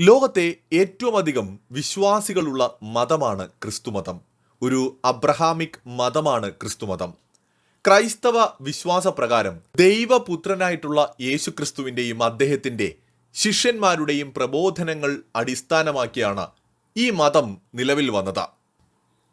ലോകത്തെ ഏറ്റവും അധികം വിശ്വാസികളുള്ള മതമാണ് ക്രിസ്തുമതം. ഒരു അബ്രഹാമിക് മതമാണ് ക്രിസ്തുമതം. ക്രൈസ്തവ വിശ്വാസപ്രകാരം ദൈവപുത്രനായിട്ടുള്ള യേശുക്രിസ്തുവിന്റെയും അദ്ദേഹത്തിന്റെ ശിഷ്യന്മാരുടെയും പ്രബോധനങ്ങൾ അടിസ്ഥാനമാക്കിയാണ് ഈ മതം നിലവിൽ വന്നത്.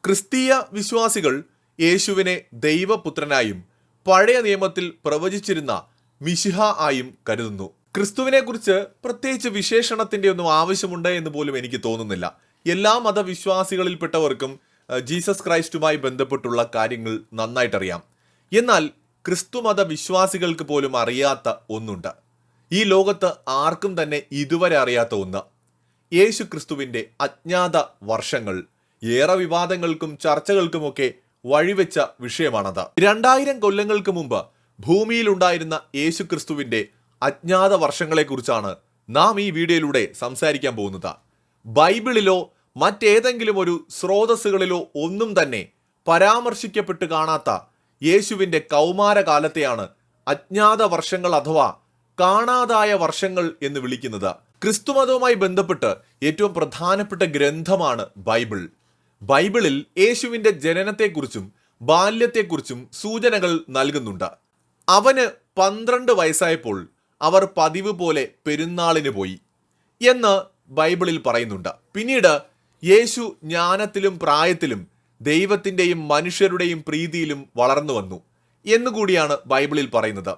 ക്രിസ്തീയ വിശ്വാസികൾ യേശുവിനെ ദൈവപുത്രനായും പഴയ നിയമത്തിൽ പ്രവചിച്ചിരുന്ന മിശിഹ ആയും കരുതുന്നു. ക്രിസ്തുവിനെ കുറിച്ച് പ്രത്യേകിച്ച് വിശേഷണത്തിന്റെ ഒന്നും ആവശ്യമുണ്ട് എന്ന് പോലും എനിക്ക് തോന്നുന്നില്ല. എല്ലാ മതവിശ്വാസികളിൽപ്പെട്ടവർക്കും ജീസസ് ക്രൈസ്റ്റുമായി ബന്ധപ്പെട്ടുള്ള കാര്യങ്ങൾ നന്നായിട്ടറിയാം. എന്നാൽ ക്രിസ്തുമത വിശ്വാസികൾക്ക് പോലും അറിയാത്ത ഒന്നുണ്ട്. ഈ ലോകത്ത് ആർക്കും തന്നെ ഇതുവരെ അറിയാത്ത ഒന്ന്. യേശു ക്രിസ്തുവിന്റെ അജ്ഞാത വർഷങ്ങൾ ഏറെ വിവാദങ്ങൾക്കും ചർച്ചകൾക്കുമൊക്കെ വഴിവെച്ച വിഷയമാണത്. രണ്ടായിരം കൊല്ലങ്ങൾക്ക് മുമ്പ് ഭൂമിയിലുണ്ടായിരുന്ന യേശു ക്രിസ്തുവിന്റെ അജ്ഞാത വർഷങ്ങളെക്കുറിച്ചാണ് നാം ഈ വീഡിയോയിലൂടെ സംസാരിക്കാൻ പോകുന്നത്. ബൈബിളിലോ മറ്റേതെങ്കിലും ഒരു സ്രോതസ്സുകളിലോ ഒന്നും തന്നെ പരാമർശിക്കപ്പെട്ട് കാണാത്ത യേശുവിന്റെ കൗമാരകാലത്തെയാണ് അജ്ഞാത വർഷങ്ങൾ അഥവാ കാണാതായ വർഷങ്ങൾ എന്ന് വിളിക്കുന്നത്. ക്രിസ്തുമതവുമായി ബന്ധപ്പെട്ട് ഏറ്റവും പ്രധാനപ്പെട്ട ഗ്രന്ഥമാണ് ബൈബിൾ. ബൈബിളിൽ യേശുവിന്റെ ജനനത്തെക്കുറിച്ചും ബാല്യത്തെക്കുറിച്ചും സൂചനകൾ നൽകുന്നുണ്ട്. അവന് പന്ത്രണ്ട് വയസ്സായപ്പോൾ അവർ പതിവ് പോലെ പെരുന്നാളിന് പോയി എന്ന് ബൈബിളിൽ പറയുന്നുണ്ട്. പിന്നീട് യേശു ജ്ഞാനത്തിലും പ്രായത്തിലും ദൈവത്തിന്റെയും മനുഷ്യരുടെയും പ്രീതിയിലും വളർന്നു വന്നു എന്നുകൂടിയാണ് ബൈബിളിൽ പറയുന്നത്.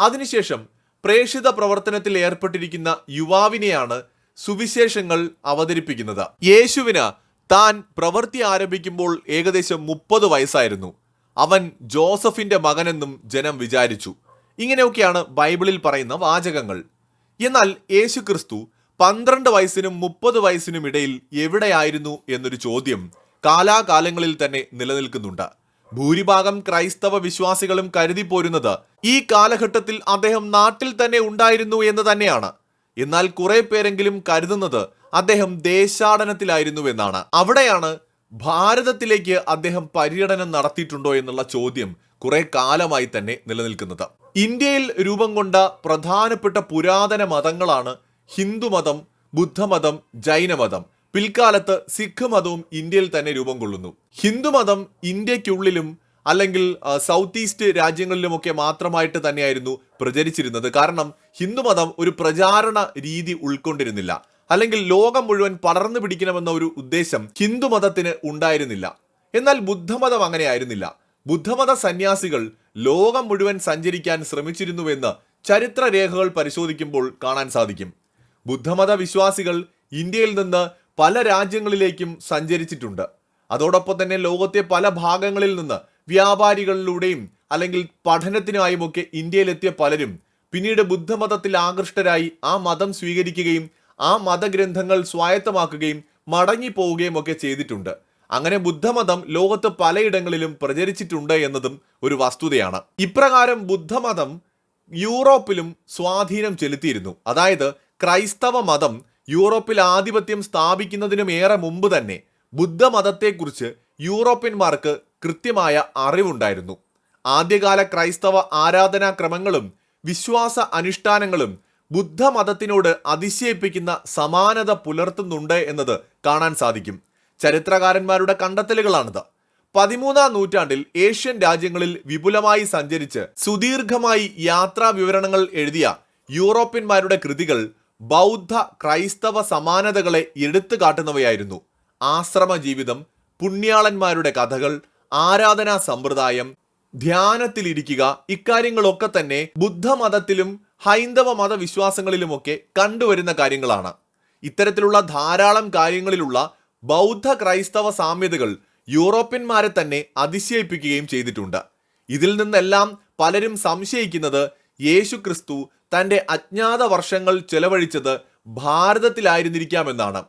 അതിനുശേഷം പ്രേഷിത പ്രവർത്തനത്തിൽ ഏർപ്പെട്ടിരിക്കുന്ന യുവാവിനെയാണ് സുവിശേഷങ്ങൾ അവതരിപ്പിക്കുന്നത്. യേശുവിന് താൻ പ്രവൃത്തി ആരംഭിക്കുമ്പോൾ ഏകദേശം മുപ്പത് വയസ്സായിരുന്നു. അവൻ ജോസഫിന്റെ മകനെന്നും ജനം വിചാരിച്ചു. ഇങ്ങനെയൊക്കെയാണ് ബൈബിളിൽ പറയുന്ന വാചകങ്ങൾ. എന്നാൽ യേശു ക്രിസ്തു പന്ത്രണ്ട് വയസ്സിനും മുപ്പത് വയസ്സിനും ഇടയിൽ എവിടെയായിരുന്നു എന്നൊരു ചോദ്യം കാലാകാലങ്ങളിൽ തന്നെ നിലനിൽക്കുന്നുണ്ട്. ഭൂരിഭാഗം ക്രൈസ്തവ വിശ്വാസികളും കരുതി പോരുന്നത് ഈ കാലഘട്ടത്തിൽ അദ്ദേഹം നാട്ടിൽ തന്നെ ഉണ്ടായിരുന്നു എന്ന് തന്നെയാണ്. എന്നാൽ കുറെ പേരെങ്കിലും കരുതുന്നത് അദ്ദേഹം ദേശാടനത്തിലായിരുന്നു എന്നാണ്. അവിടെയാണ് ഭാരതത്തിലേക്ക് അദ്ദേഹം പര്യടനം നടത്തിയിട്ടുണ്ടോ എന്നുള്ള ചോദ്യം കുറെ കാലമായി തന്നെ നിലനിൽക്കുന്നത്. ഇന്ത്യയിൽ രൂപം കൊണ്ട പ്രധാനപ്പെട്ട പുരാതന മതങ്ങളാണ് ഹിന്ദുമതം ബുദ്ധമതം ജൈനമതം പിൽക്കാലത്ത് സിഖ് മതവും ഇന്ത്യയിൽ തന്നെ രൂപം കൊള്ളുന്നു. ഹിന്ദുമതം ഇന്ത്യക്കുള്ളിലും അല്ലെങ്കിൽ സൗത്ത് ഈസ്റ്റ് രാജ്യങ്ങളിലുമൊക്കെ മാത്രമായിട്ട് തന്നെയായിരുന്നു പ്രചരിച്ചിരുന്നത്. കാരണം ഹിന്ദുമതം ഒരു പ്രചാരണ രീതി ഉൾക്കൊണ്ടിരുന്നില്ല. അല്ലെങ്കിൽ ലോകം മുഴുവൻ പടർന്നു പിടിക്കണമെന്ന ഒരു ഉദ്ദേശം ഹിന്ദുമതത്തിന് ഉണ്ടായിരുന്നില്ല. എന്നാൽ ബുദ്ധമതം അങ്ങനെയായിരുന്നില്ല ബുദ്ധമത സന്യാസികൾ ലോകം മുഴുവൻ സഞ്ചരിക്കാൻ ശ്രമിച്ചിരുന്നുവെന്ന് ചരിത്ര രേഖകൾ പരിശോധിക്കുമ്പോൾ കാണാൻ സാധിക്കും. ബുദ്ധമത വിശ്വാസികൾ ഇന്ത്യയിൽ നിന്ന് പല രാജ്യങ്ങളിലേക്കും സഞ്ചരിച്ചിട്ടുണ്ട്. അതോടൊപ്പം തന്നെ ലോകത്തെ പല ഭാഗങ്ങളിൽ നിന്ന് വ്യാപാരികളിലൂടെയും അല്ലെങ്കിൽ പഠനത്തിനായുമൊക്കെ ഇന്ത്യയിലെത്തിയ പലരും പിന്നീട് ബുദ്ധമതത്തിൽ ആകൃഷ്ടരായി ആ മതം സ്വീകരിക്കുകയും ആ മതഗ്രന്ഥങ്ങൾ സ്വായത്തമാക്കുകയും മടങ്ങിപ്പോവുകയും ഒക്കെ ചെയ്തിട്ടുണ്ട്. അങ്ങനെ ബുദ്ധമതം ലോകത്ത് പലയിടങ്ങളിലും പ്രചരിച്ചിട്ടുണ്ട് എന്നതും ഒരു വസ്തുതയാണ്. ഇപ്രകാരം ബുദ്ധമതം യൂറോപ്പിലും സ്വാധീനം ചെലുത്തിയിരുന്നു. അതായത് ക്രൈസ്തവ മതം യൂറോപ്പിൽ ആധിപത്യം സ്ഥാപിക്കുന്നതിനും ഏറെ മുമ്പ് തന്നെ ബുദ്ധമതത്തെക്കുറിച്ച് യൂറോപ്യന്മാർക്ക് കൃത്യമായ അറിവുണ്ടായിരുന്നു. ആദ്യകാല ക്രൈസ്തവ ആരാധനാക്രമങ്ങളും വിശ്വാസ അനുഷ്ഠാനങ്ങളും ബുദ്ധമതത്തിനോട് അതിശയിപ്പിക്കുന്ന സമാനത പുലർത്തുന്നുണ്ട് എന്നത് കാണാൻ സാധിക്കും. ചരിത്രകാരന്മാരുടെ കണ്ടെത്തലുകളാണിത്. പതിമൂന്നാം നൂറ്റാണ്ടിൽ ഏഷ്യൻ രാജ്യങ്ങളിൽ വിപുലമായി സഞ്ചരിച്ച് സുദീർഘമായി യാത്രാ വിവരണങ്ങൾ എഴുതിയ യൂറോപ്യന്മാരുടെ കൃതികൾ ബൗദ്ധ ക്രൈസ്തവ സമാനതകളെ എടുത്തു കാട്ടുന്നവയായിരുന്നു. ആശ്രമ ജീവിതം പുണ്യാളന്മാരുടെ കഥകൾ ആരാധനാ സമ്പ്രദായം ധ്യാനത്തിലിരിക്കുക ഇക്കാര്യങ്ങളൊക്കെ തന്നെ ബുദ്ധമതത്തിലും ഹൈന്ദവ മതവിശ്വാസങ്ങളിലുമൊക്കെ കണ്ടുവരുന്ന കാര്യങ്ങളാണ്. ഇത്തരത്തിലുള്ള ധാരാളം കാര്യങ്ങളിലുള്ള ബൗദ്ധ ക്രൈസ്തവ സാമ്യതകൾ യൂറോപ്യന്മാരെ തന്നെ അതിശയിപ്പിക്കുകയും ചെയ്തിട്ടുണ്ട്. ഇതിൽ നിന്നെല്ലാം പലരും സംശയിക്കുന്നത് യേശു ക്രിസ്തു തന്റെ അജ്ഞാത വർഷങ്ങൾ ചെലവഴിച്ചത് ഭാരതത്തിലായിരുന്നിരിക്കാമെന്നാണ്.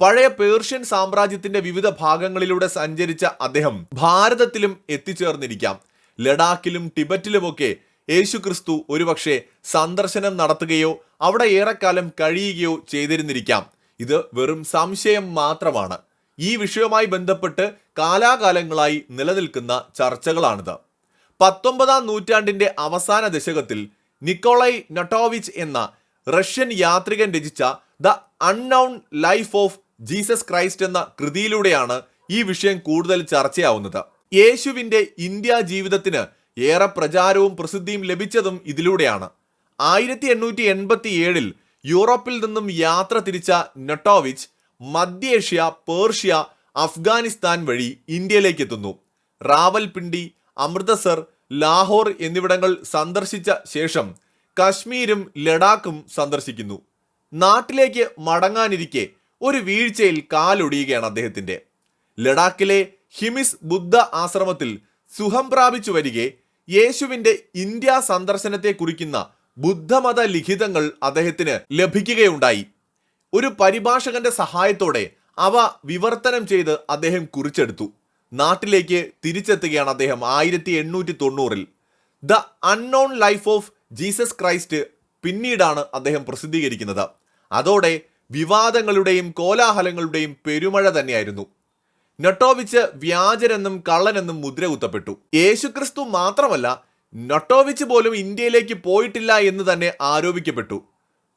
പഴയ പേർഷ്യൻ സാമ്രാജ്യത്തിന്റെ വിവിധ ഭാഗങ്ങളിലൂടെ സഞ്ചരിച്ച അദ്ദേഹം ഭാരതത്തിലും എത്തിച്ചേർന്നിരിക്കാം. ലഡാക്കിലും ടിബറ്റിലുമൊക്കെ യേശു ക്രിസ്തു ഒരുപക്ഷെ സന്ദർശനം നടത്തുകയോ അവിടെ ഏറെക്കാലം കഴിയുകയോ ചെയ്തിരുന്നിരിക്കാം. ഇത് വെറും സംശയം മാത്രമാണ്. ഈ വിഷയവുമായി ബന്ധപ്പെട്ട് കാലാകാലങ്ങളായി നിലനിൽക്കുന്ന ചർച്ചകളാണിത്. പത്തൊമ്പതാം നൂറ്റാണ്ടിന്റെ അവസാന ദശകത്തിൽ നിക്കോളൈ നട്ടോവിച്ച് എന്ന റഷ്യൻ യാത്രികൻ രചിച്ച the unknown life of Jesus Christ എന്ന കൃതിയിലൂടെയാണ് ഈ വിഷയം കൂടുതൽ ചർച്ചയാവുന്നത്. യേശുവിന്റെ ഇന്ത്യ ജീവിതത്തിന് ഏറെ പ്രചാരവും പ്രസിദ്ധിയും ലഭിച്ചതും ഇതിലൂടെയാണ്. ആയിരത്തി എണ്ണൂറ്റി എൺപത്തി ഏഴിൽ യൂറോപ്പിൽ നിന്നും യാത്ര തിരിച്ച നൊട്ടോവിച്ച് മധ്യേഷ്യ പേർഷ്യ അഫ്ഗാനിസ്ഥാൻ വഴി ഇന്ത്യയിലേക്ക് എത്തുന്നു റാവൽപിണ്ടി അമൃതസർ ലാഹോർ എന്നിവിടങ്ങൾ സന്ദർശിച്ച ശേഷം കശ്മീരും ലഡാക്കും സന്ദർശിക്കുന്നു. നാട്ടിലേക്ക് മടങ്ങാനിരിക്കെ ഒരു വീഴ്ചയിൽ കാലൊടിയുകയാണ് അദ്ദേഹത്തിന്റെ. ലഡാക്കിലെ ഹിമിസ് ബുദ്ധ ആശ്രമത്തിൽ സുഖം പ്രാപിച്ചു വരികെ യേശുവിന്റെ ഇന്ത്യ സന്ദർശനത്തെ കുറിക്കുന്ന ബുദ്ധമത ലിഖിതങ്ങൾ അദ്ദേഹത്തിന് ലഭിക്കുകയുണ്ടായി. ഒരു പരിഭാഷകന്റെ സഹായത്തോടെ അവ വിവർത്തനം ചെയ്ത് അദ്ദേഹം കുറിച്ചെടുത്തു. നാട്ടിലേക്ക് തിരിച്ചെത്തുകയാണ് അദ്ദേഹം ആയിരത്തി എണ്ണൂറ്റി തൊണ്ണൂറിൽ the unknown life of Jesus Christ പിന്നീടാണ് അദ്ദേഹം പ്രസിദ്ധീകരിക്കുന്നത്. അതോടെ വിവാദങ്ങളുടെയും കോലാഹലങ്ങളുടെയും പെരുമഴ തന്നെയായിരുന്നു. നട്ടോവിച്ച് വ്യാജരെന്നും കള്ളനെന്നും മുദ്രകുത്തപ്പെട്ടു. യേശുക്രിസ്തു മാത്രമല്ല നൊട്ടോവിച്ച് പോലും ഇന്ത്യയിലേക്ക് പോയിട്ടില്ല എന്ന് തന്നെ ആരോപിക്കപ്പെട്ടു.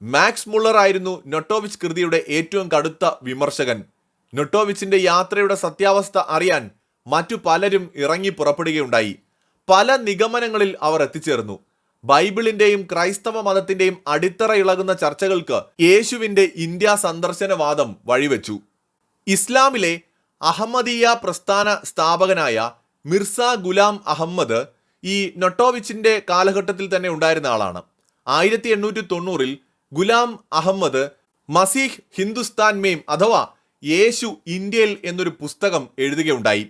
മാക്സ് മുള്ളർ ആയിരുന്നു നൊട്ടോവിച്ച് കൃതിയുടെ ഏറ്റവും കടുത്ത വിമർശകൻ. നൊട്ടോവിച്ചിന്റെ യാത്രയുടെ സത്യാവസ്ഥ അറിയാൻ മറ്റു പലരും ഇറങ്ങി പുറപ്പെടുകയുണ്ടായി. പല നിഗമനങ്ങളിൽ അവർ എത്തിച്ചേർന്നു. ബൈബിളിന്റെയും ക്രൈസ്തവ മതത്തിന്റെയും അടിത്തറ ഇളകുന്ന ചർച്ചകൾക്ക് യേശുവിന്റെ ഇന്ത്യ സന്ദർശനവാദം വഴിവെച്ചു. ഇസ്ലാമിലെ അഹമ്മദീയ പ്രസ്ഥാന സ്ഥാപകനായ മിർസ ഗുലാം അഹമ്മദ് ഈ നൊട്ടോവിച്ചിന്റെ കാലഘട്ടത്തിൽ തന്നെ ഉണ്ടായിരുന്ന ആളാണ്. ആയിരത്തി എണ്ണൂറ്റി തൊണ്ണൂറിൽ ഗുലാം അഹമ്മദ് മസീഹ് ഹിന്ദുസ്ഥാൻ മെയിം അഥവാ യേശു ഇന്ത്യയിൽ എന്നൊരു പുസ്തകം എഴുതുകയുണ്ടായി.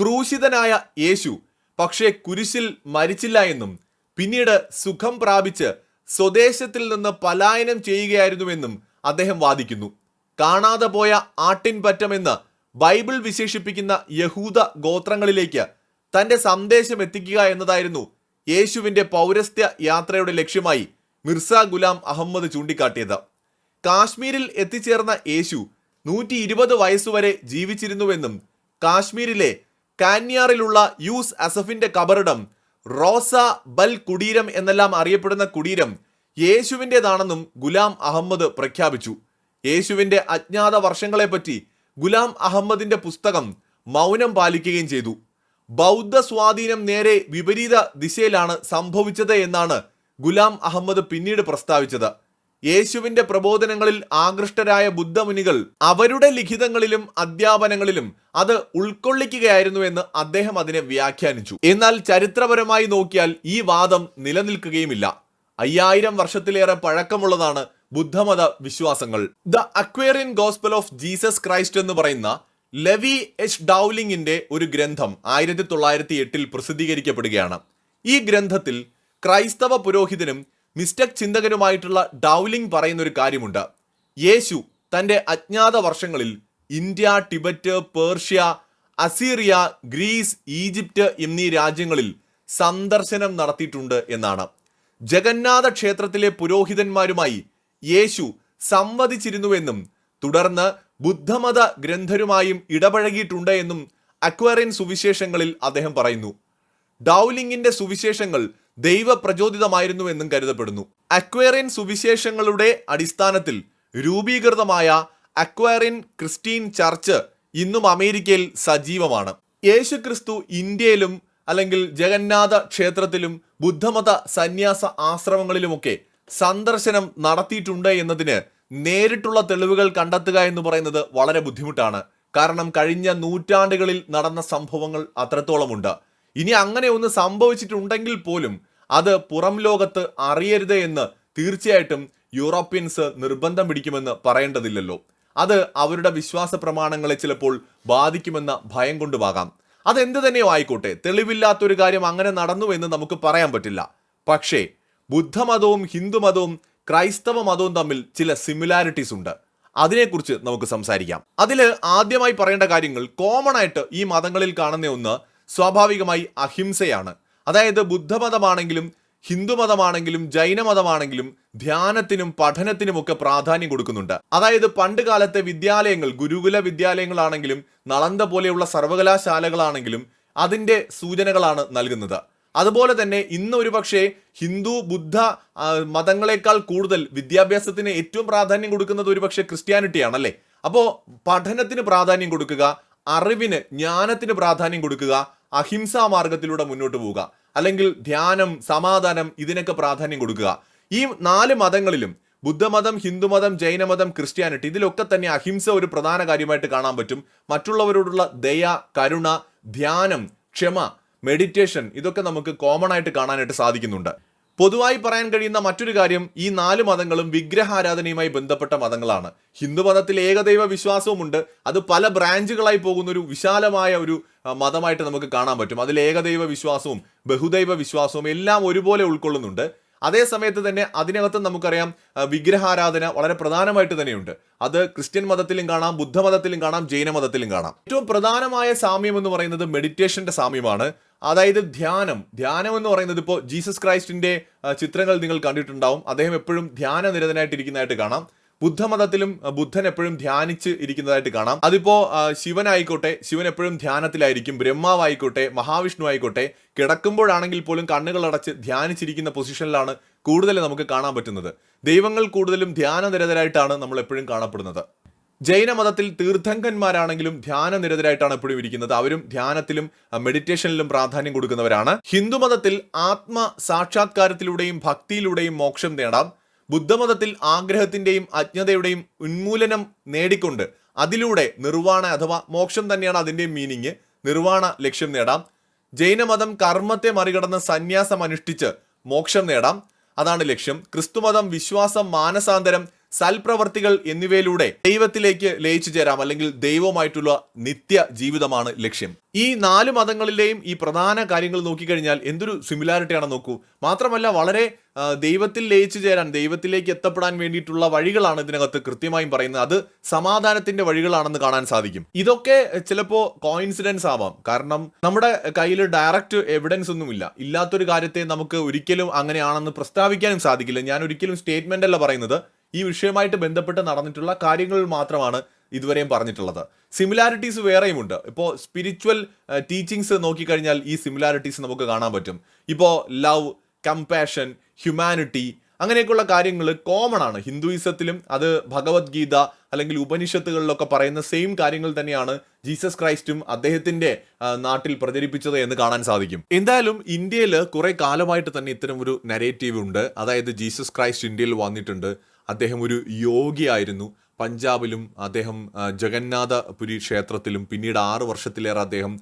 ക്രൂശിതനായ യേശു പക്ഷേ കുരിശിൽ മരിച്ചില്ല എന്നും പിന്നീട് സുഖം പ്രാപിച്ച് സ്വദേശത്തിൽ നിന്ന് പലായനം ചെയ്യുകയായിരുന്നുവെന്നും അദ്ദേഹം വാദിക്കുന്നു. കാണാതെ പോയ ആട്ടിൻപറ്റമെന്ന് ബൈബിൾ വിശേഷിപ്പിക്കുന്ന യഹൂദ ഗോത്രങ്ങളിലേക്ക് തന്റെ സന്ദേശം എത്തിക്കുക എന്നതായിരുന്നു യേശുവിന്റെ പൗരസ്ത്യ യാത്രയുടെ ലക്ഷ്യമായി മിർസ ഗുലാം അഹമ്മദ് ചൂണ്ടിക്കാട്ടിയത്. കാശ്മീരിൽ എത്തിച്ചേർന്ന യേശു നൂറ്റി ഇരുപത് വയസ്സുവരെ ജീവിച്ചിരുന്നുവെന്നും കാശ്മീരിലെ കാന്യാറിലുള്ള യൂസ് അസഫിന്റെ കബറിടം റോസ ബൽ കുടീരം എന്നെല്ലാം അറിയപ്പെടുന്ന കുടീരം യേശുവിന്റെതാണെന്നും ഗുലാം അഹമ്മദ് പ്രഖ്യാപിച്ചു. യേശുവിന്റെ അജ്ഞാത വർഷങ്ങളെപ്പറ്റി ഗുലാം അഹമ്മദിന്റെ പുസ്തകം മൗനം പാലിക്കുകയും ചെയ്തു. ബൗദ്ധ സ്വാധീനം നേരെ വിപരീത ദിശയിലാണ് സംഭവിച്ചത് എന്നാണ് ഗുലാം അഹമ്മദ് പിന്നീട് പ്രസ്താവിച്ചത്. യേശുവിന്റെ പ്രബോധനങ്ങളിൽ ആകൃഷ്ടരായ ബുദ്ധമുനികൾ അവരുടെ ലിഖിതങ്ങളിലും അധ്യാപനങ്ങളിലും അത് ഉൾക്കൊള്ളിക്കുകയായിരുന്നു എന്ന് അദ്ദേഹം അതിനെ വ്യാഖ്യാനിച്ചു. എന്നാൽ ചരിത്രപരമായി നോക്കിയാൽ ഈ വാദം നിലനിൽക്കുകയുമില്ല. അയ്യായിരം വർഷത്തിലേറെ പഴക്കമുള്ളതാണ് ബുദ്ധമത വിശ്വാസങ്ങൾ. The Aquarian gospel of Jesus Christ എന്ന് പറയുന്ന ലെവി എച്ച് ഡൗലിംഗിന്റെ ഒരു ഗ്രന്ഥം ആയിരത്തി തൊള്ളായിരത്തി എട്ടിൽ പ്രസിദ്ധീകരിക്കപ്പെടുകയാണ്. ഈ ഗ്രന്ഥത്തിൽ ക്രൈസ്തവ പുരോഹിതനും മിസ്റ്റക് ചിന്തകനുമായിട്ടുള്ള ഡൗലിംഗ് പറയുന്ന ഒരു കാര്യമുണ്ട്. യേശു തന്റെ അജ്ഞാത വർഷങ്ങളിൽ India Tibet Persia Assyria Greece Egypt എന്നീ രാജ്യങ്ങളിൽ സന്ദർശനം നടത്തിയിട്ടുണ്ട് എന്നാണ്. ജഗന്നാഥ ക്ഷേത്രത്തിലെ പുരോഹിതന്മാരുമായി യേശു സംവദിച്ചിരുന്നുവെന്നും തുടർന്ന് ബുദ്ധമത ഗ്രന്ഥരുമായും ഇടപഴകിയിട്ടുണ്ട് എന്നും അക്വേറിയൻ സുവിശേഷങ്ങളിൽ അദ്ദേഹം പറയുന്നു. ഡൗലിംഗിന്റെ സുവിശേഷങ്ങൾ ദൈവപ്രചോദിതമായിരുന്നുവെന്നും കരുതപ്പെടുന്നു. അക്വേറിയൻ സുവിശേഷങ്ങളുടെ അടിസ്ഥാനത്തിൽ രൂപീകൃതമായ അക്വേറിയൻ ക്രിസ്റ്റീൻ ചർച്ച് ഇന്നും അമേരിക്കയിൽ സജീവമാണ്. യേശു ക്രിസ്തു ഇന്ത്യയിലും അല്ലെങ്കിൽ ജഗന്നാഥ ക്ഷേത്രത്തിലും ബുദ്ധമത സന്യാസ ആശ്രമങ്ങളിലുമൊക്കെ സന്ദർശനം നടത്തിയിട്ടുണ്ട് എന്നതിന് നേരിട്ടുള്ള തെളിവുകൾ കണ്ടെത്തുക എന്ന് പറയുന്നത് വളരെ ബുദ്ധിമുട്ടാണ്. കാരണം കഴിഞ്ഞ നൂറ്റാണ്ടുകളിൽ നടന്ന സംഭവങ്ങൾ അത്രത്തോളമുണ്ട്. ഇനി അങ്ങനെ ഒന്ന് സംഭവിച്ചിട്ടുണ്ടെങ്കിൽ പോലും അത് പുറം ലോകത്ത് അറിയരുത് എന്ന് തീർച്ചയായിട്ടും യൂറോപ്യൻസ് നിർബന്ധം പിടിക്കുമെന്ന് പറയേണ്ടതില്ലല്ലോ. അത് അവരുടെ വിശ്വാസ പ്രമാണങ്ങളെ ചിലപ്പോൾ ബാധിക്കുമെന്ന ഭയം കൊണ്ടുമാകാം. അതെന്ത് തന്നെയോ ആയിക്കോട്ടെ തെളിവില്ലാത്തൊരു കാര്യം അങ്ങനെ നടന്നു എന്ന് നമുക്ക് പറയാൻ പറ്റില്ല. പക്ഷേ ബുദ്ധമതവും ഹിന്ദുമതവും ക്രൈസ്തവ മതവും തമ്മിൽ ചില സിമിലാരിറ്റീസ് ഉണ്ട്. അതിനെക്കുറിച്ച് നമുക്ക് സംസാരിക്കാം. അതിൽ ആദ്യമായി പറയേണ്ട കാര്യങ്ങൾ കോമൺ ആയിട്ട് ഈ മതങ്ങളിൽ കാണുന്ന ഒന്ന് സ്വാഭാവികമായി അഹിംസയാണ്. അതായത് ബുദ്ധമതമാണെങ്കിലും ഹിന്ദുമതമാണെങ്കിലും ജൈനമതമാണെങ്കിലും ധ്യാനത്തിനും പഠനത്തിനുമൊക്കെ പ്രാധാന്യം കൊടുക്കുന്നുണ്ട്. അതായത് പണ്ട് കാലത്തെ വിദ്യാലയങ്ങൾ ഗുരുകുല വിദ്യാലയങ്ങളാണെങ്കിലും നളന്ത പോലെയുള്ള സർവകലാശാലകളാണെങ്കിലും അതിന്റെ സൂചനകളാണ് നൽകുന്നത്. അതുപോലെ തന്നെ ഇന്ന് ഒരു പക്ഷേ ഹിന്ദു ബുദ്ധ മതങ്ങളെക്കാൾ കൂടുതൽ വിദ്യാഭ്യാസത്തിന് ഏറ്റവും പ്രാധാന്യം കൊടുക്കുന്നത് ഒരു പക്ഷേ ക്രിസ്ത്യാനിറ്റിയാണ് അല്ലേ അപ്പോൾ പഠനത്തിന് പ്രാധാന്യം കൊടുക്കുക അറിവിന് ജ്ഞാനത്തിന് പ്രാധാന്യം കൊടുക്കുക അഹിംസാ മാർഗത്തിലൂടെ മുന്നോട്ട് പോവുക അല്ലെങ്കിൽ ധ്യാനം സമാധാനം ഇതിനൊക്കെ പ്രാധാന്യം കൊടുക്കുക. ഈ നാല് മതങ്ങളിലും ബുദ്ധമതം ഹിന്ദുമതം ജൈനമതം ക്രിസ്ത്യാനിറ്റി ഇതിലൊക്കെ തന്നെ അഹിംസ ഒരു പ്രധാന കാര്യമായിട്ട് കാണാൻ പറ്റും. മറ്റുള്ളവരോടുള്ള ദയ കരുണ ധ്യാനം ക്ഷമ മെഡിറ്റേഷൻ ഇതൊക്കെ നമുക്ക് കോമൺ ആയിട്ട് കാണാനായിട്ട് സാധിക്കുന്നുണ്ട്. പൊതുവായി പറയാൻ കഴിയുന്ന മറ്റൊരു കാര്യം ഈ നാല് മതങ്ങളും വിഗ്രഹാരാധനയുമായി ബന്ധപ്പെട്ട മതങ്ങളാണ്. ഹിന്ദു മതത്തിൽ ഏകദൈവ വിശ്വാസവുമുണ്ട്. അത് പല ബ്രാഞ്ചുകളായി പോകുന്ന ഒരു വിശാലമായ ഒരു മതമായിട്ട് നമുക്ക് കാണാൻ പറ്റും. അതിൽ ഏകദൈവ വിശ്വാസവും ബഹുദൈവ വിശ്വാസവും എല്ലാം ഒരുപോലെ ഉൾക്കൊള്ളുന്നുണ്ട്. അതേ സമയത്ത് തന്നെ അതിനകത്ത് നമുക്കറിയാം വിഗ്രഹാരാധന വളരെ പ്രധാനമായിട്ട് തന്നെയുണ്ട്. അത് ക്രിസ്ത്യൻ മതത്തിലും കാണാം ബുദ്ധമതത്തിലും കാണാം ജൈന മതത്തിലും കാണാം. ഏറ്റവും പ്രധാനമായ സാമ്യം എന്ന് പറയുന്നത് മെഡിറ്റേഷന്റെ സാമ്യമാണ്. അതായത് ധ്യാനം. ധ്യാനം എന്ന് പറയുന്നത് ഇപ്പോൾ ജീസസ് ക്രൈസ്റ്റിന്റെ ചിത്രങ്ങൾ നിങ്ങൾ കണ്ടിട്ടുണ്ടാവും. അദ്ദേഹം എപ്പോഴും ധ്യാന നിരതനായിട്ടിരിക്കുന്നതായിട്ട് കാണാം. ബുദ്ധമതത്തിലും ബുദ്ധൻ എപ്പോഴും ധ്യാനിച്ച് ഇരിക്കുന്നതായിട്ട് കാണാം. അതിപ്പോ ശിവനായിക്കോട്ടെ ശിവൻ എപ്പോഴും ധ്യാനത്തിലായിരിക്കും ബ്രഹ്മാവായിക്കോട്ടെ മഹാവിഷ്ണു ആയിക്കോട്ടെ കിടക്കുമ്പോഴാണെങ്കിൽ പോലും കണ്ണുകൾ അടച്ച് ധ്യാനിച്ചിരിക്കുന്ന പൊസിഷനിലാണ് കൂടുതൽ നമുക്ക് കാണാൻ പറ്റുന്നത്. ദൈവങ്ങൾ കൂടുതലും ധ്യാനനിരതരായിട്ടാണ് നമ്മൾ എപ്പോഴും കാണപ്പെടുന്നത്. ജൈനമതത്തിൽ തീർത്ഥങ്കന്മാരാണെങ്കിലും ധ്യാനനിരതരായിട്ടാണ് എപ്പോഴും ഇരിക്കുന്നത്. അവരും ധ്യാനത്തിലും മെഡിറ്റേഷനിലും പ്രാധാന്യം കൊടുക്കുന്നവരാണ്. ഹിന്ദുമതത്തിൽ ആത്മ സാക്ഷാത്കാരത്തിലൂടെയും ഭക്തിയിലൂടെയും മോക്ഷം നേടാം. ബുദ്ധമതത്തിൽ ആഗ്രഹത്തിന്റെയും അജ്ഞതയുടെയും ഉന്മൂലനം നേടിക്കൊണ്ട് അതിലൂടെ നിർവാണ അഥവാ മോക്ഷം തന്നെയാണ് അതിന്റെ മീനിങ് നിർവാണ ലക്ഷ്യം നേടാം. ജൈനമതം കർമ്മത്തെ മറികടന്ന് സന്യാസം അനുഷ്ഠിച്ച് മോക്ഷം നേടാം. അതാണ് ലക്ഷ്യം. ക്രിസ്തുമതം വിശ്വാസം മാനസാന്തരം സൽപ്രവർത്തികൾ എന്നിവയിലൂടെ ദൈവത്തിലേക്ക് ലയിച്ചു ചേരാം അല്ലെങ്കിൽ ദൈവമായിട്ടുള്ള നിത്യ ജീവിതമാണ് ലക്ഷ്യം. ഈ നാല് മതങ്ങളിലെയും ഈ പ്രധാന കാര്യങ്ങൾ നോക്കിക്കഴിഞ്ഞാൽ എന്തൊരു സിമിലാരിറ്റിയാണ് നോക്കൂ. മാത്രമല്ല വളരെ ദൈവത്തിൽ ലയിച്ചു ചേരാൻ ദൈവത്തിലേക്ക് എത്തപ്പെടാൻ വേണ്ടിയിട്ടുള്ള വഴികളാണ് ഇതിനകത്ത് കൃത്യമായും പറയുന്നത്. അത് സമാധാനത്തിന്റെ വഴികളാണെന്ന് കാണാൻ സാധിക്കും. ഇതൊക്കെ ചിലപ്പോ കോയിൻസിഡൻസ് ആവാം. കാരണം നമ്മുടെ കയ്യിൽ ഡയറക്റ്റ് എവിഡൻസ് ഒന്നുമില്ല. ഇല്ലാത്തൊരു കാര്യത്തെ നമുക്ക് ഒരിക്കലും അങ്ങനെയാണെന്ന് പ്രസ്താവിക്കാനും സാധിക്കില്ല. ഞാൻ ഒരിക്കലും സ്റ്റേറ്റ്മെന്റ് അല്ല പറയുന്നത്. ഈ വിഷയമായിട്ട് ബന്ധപ്പെട്ട് നടന്നിട്ടുള്ള കാര്യങ്ങൾ മാത്രമാണ് ഇതുവരെയും പറഞ്ഞിട്ടുള്ളത്. സിമിലാരിറ്റീസ് വേറെയുമുണ്ട്. ഇപ്പോൾ സ്പിരിച്വൽ ടീച്ചിങ്സ് നോക്കിക്കഴിഞ്ഞാൽ ഈ സിമിലാരിറ്റീസ് നമുക്ക് കാണാൻ പറ്റും. ഇപ്പോൾ ലവ് കമ്പാഷൻ ഹ്യൂമാനിറ്റി അങ്ങനെയൊക്കെയുള്ള കാര്യങ്ങൾ കോമൺ ആണ്. ഹിന്ദുയിസത്തിലും അത് ഭഗവത്ഗീത അല്ലെങ്കിൽ ഉപനിഷത്തുകളിലൊക്കെ പറയുന്ന സെയിം കാര്യങ്ങൾ തന്നെയാണ് ജീസസ് ക്രൈസ്റ്റും അദ്ദേഹത്തിന്റെ നാട്ടിൽ പ്രചരിപ്പിച്ചത് എന്ന് കാണാൻ സാധിക്കും. എന്തായാലും ഇന്ത്യയിൽ കുറെ കാലമായിട്ട് തന്നെ ഇത്തരം ഒരു നരേറ്റീവ് ഉണ്ട്. അതായത് ജീസസ് ക്രൈസ്റ്റ് ഇന്ത്യയിൽ വന്നിട്ടുണ്ട്. അദ്ദേഹം ഒരു യോഗിയായിരുന്നു പഞ്ചാബിലും അദ്ദേഹം ജഗന്നാഥപുരി ക്ഷേത്രത്തിലും പിന്നീട് ആറ് വർഷത്തിലേറെ അദ്ദേഹം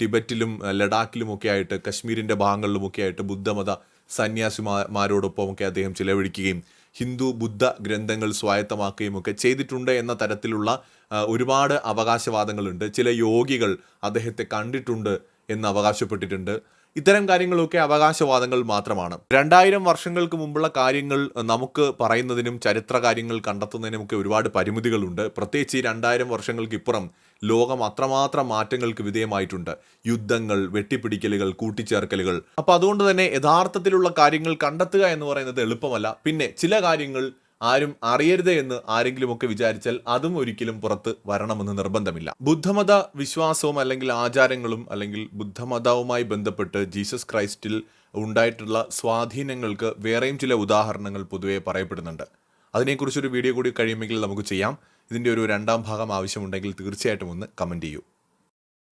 ടിബറ്റിലും ലഡാക്കിലുമൊക്കെ ആയിട്ട് കശ്മീരിന്റെ ഭാഗങ്ങളിലുമൊക്കെ ആയിട്ട് ബുദ്ധമത സന്യാസിമാരോടൊപ്പം ഒക്കെ അദ്ദേഹം ചിലവഴിക്കുകയും ഹിന്ദു ബുദ്ധ ഗ്രന്ഥങ്ങൾ സ്വായത്തമാക്കുകയും ഒക്കെ ചെയ്തിട്ടുണ്ട് എന്ന തരത്തിലുള്ള ഒരുപാട് അവകാശവാദങ്ങളുണ്ട്. ചില യോഗികൾ അദ്ദേഹത്തെ കണ്ടിട്ടുണ്ട് എന്ന് അവകാശപ്പെട്ടിട്ടുണ്ട്. ഇത്തരം കാര്യങ്ങളൊക്കെ അവകാശവാദങ്ങൾ മാത്രമാണ്. രണ്ടായിരം വർഷങ്ങൾക്ക് മുമ്പുള്ള കാര്യങ്ങൾ നമുക്ക് പറയുന്നതിനും ചരിത്ര കാര്യങ്ങൾ കണ്ടെത്തുന്നതിനും ഒക്കെ ഒരുപാട് പരിമിതികളുണ്ട്. പ്രത്യേകിച്ച് ഈ രണ്ടായിരം വർഷങ്ങൾക്ക് ഇപ്പുറം ലോകം അത്രമാത്രം മാറ്റങ്ങൾക്ക് വിധേയമായിട്ടുണ്ട്. യുദ്ധങ്ങൾ വെട്ടിപ്പിടിക്കലുകൾ കൂട്ടിച്ചേർക്കലുകൾ. അപ്പൊ അതുകൊണ്ട് തന്നെ യഥാർത്ഥത്തിലുള്ള കാര്യങ്ങൾ കണ്ടെത്തുക എന്ന് പറയുന്നത് എളുപ്പമല്ല. പിന്നെ ചില കാര്യങ്ങൾ ആരും അറിയരുത് എന്ന് ആരെങ്കിലുമൊക്കെ വിചാരിച്ചാൽ അതും ഒരിക്കലും പുറത്ത് വരണമെന്ന് നിർബന്ധമില്ല. ബുദ്ധമത വിശ്വാസവും അല്ലെങ്കിൽ ആചാരങ്ങളും അല്ലെങ്കിൽ ബുദ്ധമതവുമായി ബന്ധപ്പെട്ട് ജീസസ് ക്രൈസ്റ്റിൽ ഉണ്ടായിട്ടുള്ള സ്വാധീനങ്ങൾക്ക് വേറെയും ചില ഉദാഹരണങ്ങൾ പൊതുവെ പറയപ്പെടുന്നുണ്ട്. അതിനെക്കുറിച്ചൊരു വീഡിയോ കൂടി കഴിയുമെങ്കിൽ നമുക്ക് ചെയ്യാം. ഇതിന്റെ ഒരു രണ്ടാം ഭാഗം ആവശ്യമുണ്ടെങ്കിൽ തീർച്ചയായിട്ടും ഒന്ന് കമന്റ് ചെയ്യൂ.